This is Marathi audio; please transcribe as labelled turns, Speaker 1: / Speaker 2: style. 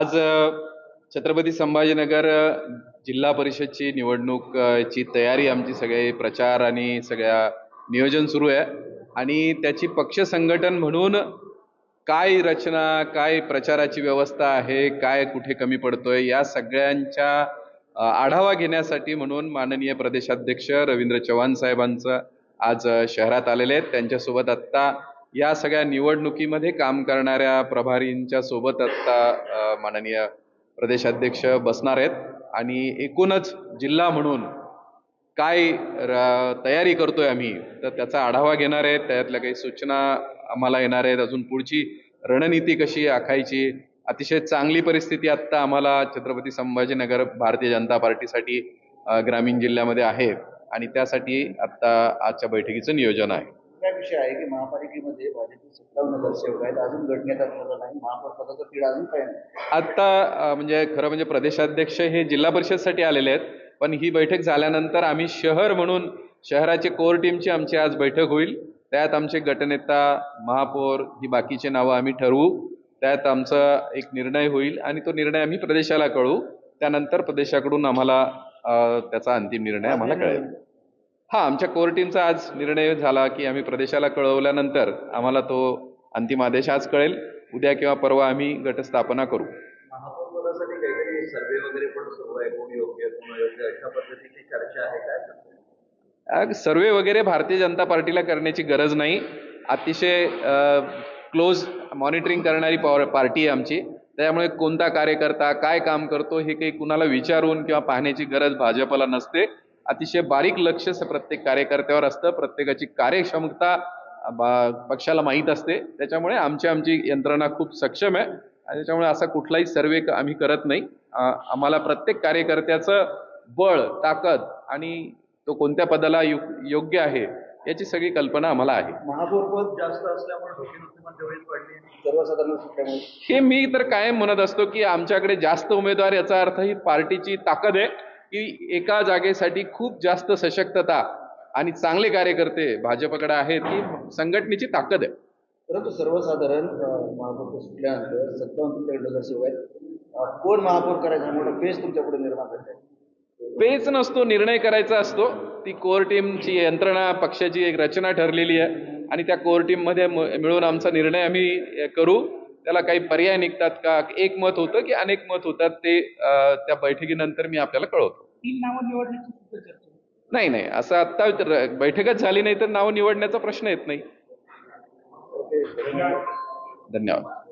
Speaker 1: आज छत्रपती संभाजीनगर जिल्हा परिषदची निवडणूक ची तयारी आमची सगळे प्रचार आणि सगळ्या नियोजन सुरू आहे. आणि त्याची पक्ष संघटन म्हणून काय रचना काय प्रचाराची व्यवस्था आहे काय कुठे कमी पडतोय या सगळ्यांच्या आढावा घेण्यासाठी म्हणून माननीय प्रदेशाध्यक्ष रवींद्र चव्हाण साहेबांचं आज शहरात आलेले आहेत. त्यांच्यासोबत आत्ता या सगळ्या निवडणुकीमध्ये काम करणाऱ्या प्रभारींच्या सोबत आत्ता माननीय प्रदेशाध्यक्ष बसणार आहेत. आणि एकूणच जिल्हा म्हणून काय र- तयारी करतोय आम्ही तर त्याचा आढावा घेणार आहेत. त्यातल्या काही सूचना आम्हाला येणार आहेत. अजून पुढची रणनीती कशी आखायची? अतिशय चांगली परिस्थिती आत्ता आम्हाला छत्रपती संभाजीनगर भारतीय जनता पार्टीसाठी ग्रामीण जिल्ह्यामध्ये आहे. आणि त्यासाठी आत्ता आजच्या बैठकीचं नियोजन आहे.
Speaker 2: काय विषय आहे की महापालिकेमध्ये भाजपचे सत्तावन्न नगरसेवक आहेत अजून घटनेचा ठरला नाही महापौर पदाचा तीड अजून काही नाही.
Speaker 1: आत्ता म्हणजे खरं म्हणजे प्रदेशाध्यक्ष हे जिल्हा परिषदसाठी आलेले आहेत पण ही बैठक झाल्यानंतर आम्ही शहर म्हणून शहराचे कोर टीमची आमची आज बैठक होईल. त्यात आमचे गटनेता महापौर ही बाकीचे नावं आम्ही ठरवू. त्यात आमचा एक निर्णय होईल आणि तो निर्णय आम्ही प्रदेशाला कळू त्यानंतर प्रदेशाकडून आम्हाला त्याचा अंतिम निर्णय आम्हाला कळेल. हा आमच्या कोर टीमचा आज निर्णय झाला की आम्ही प्रदेशाला कळवल्यानंतर आम्हाला तो अंतिम आदेश आज कळेल. उद्या किंवा परवा आम्ही गटस्थापना करू.
Speaker 2: सर्वे वगैरे
Speaker 1: भारतीय जनता पार्टीला करण्याची गरज नाही. अतिशय क्लोज मॉनिटरिंग करणारी पार्टी आहे आमची. त्यामुळे कोणता कार्यकर्ता काय काम करतो हे काही कुणाला विचारून किंवा पाहण्याची गरज भाजपला नसते. अतिशय बारीक लक्ष स- प्रत्येक कार्यकर्त्यावर असतं. प्रत्येकाची कार्यक्षमता पक्षाला माहीत असते. त्याच्यामुळे आमची आमची यंत्रणा खूप सक्षम आहे. आणि त्याच्यामुळे असा कुठलाही सर्वे क- आम्ही करत नाही. आम्हाला प्रत्येक कार्यकर्त्याचं बळ ताकद आणि तो कोणत्या पदाला यु- योग्य आहे याची सगळी कल्पना आम्हाला आहे.
Speaker 2: महापौर पद जास्त असल्यामुळे
Speaker 1: हे मी तर कायम म्हणत असतो की आमच्याकडे जास्त उमेदवार याचा अर्थ ही पार्टीची ताकद आहे. की एका जागेसाठी खूप जास्त सशक्तता आणि चांगले कार्यकर्ते भाजपकडे आहेत ही संघटनेची ताकद आहे.
Speaker 2: परंतु सर्वसाधारण महापौर सुटल्यानंतर सत्तावन्न तुमच्याकडे नगरसेवक आहेत अं, कोण महापौर करायचा मोठा पेस तुमच्यापुढे निर्माण आहे?
Speaker 1: पेच नसतो निर्णय करायचा असतो. ती कोर टीमची यंत्रणा पक्षाची एक रचना ठरलेली आहे आणि त्या कोर टीममध्ये मिळून आमचा निर्णय आम्ही करू. त्याला काही पर्याय निघतात का? एक मत होतं की अनेक मत होतात ते त्या बैठकीनंतर मी आपल्याला कळवतो.
Speaker 3: तीन नावं निवडण्याची सुद्धा चर्चा होती.
Speaker 1: नाही नाही असं आत्ता र- बैठकच झाली नाही तर नावं निवडण्याचा प्रश्न येत नाही. धन्यवाद.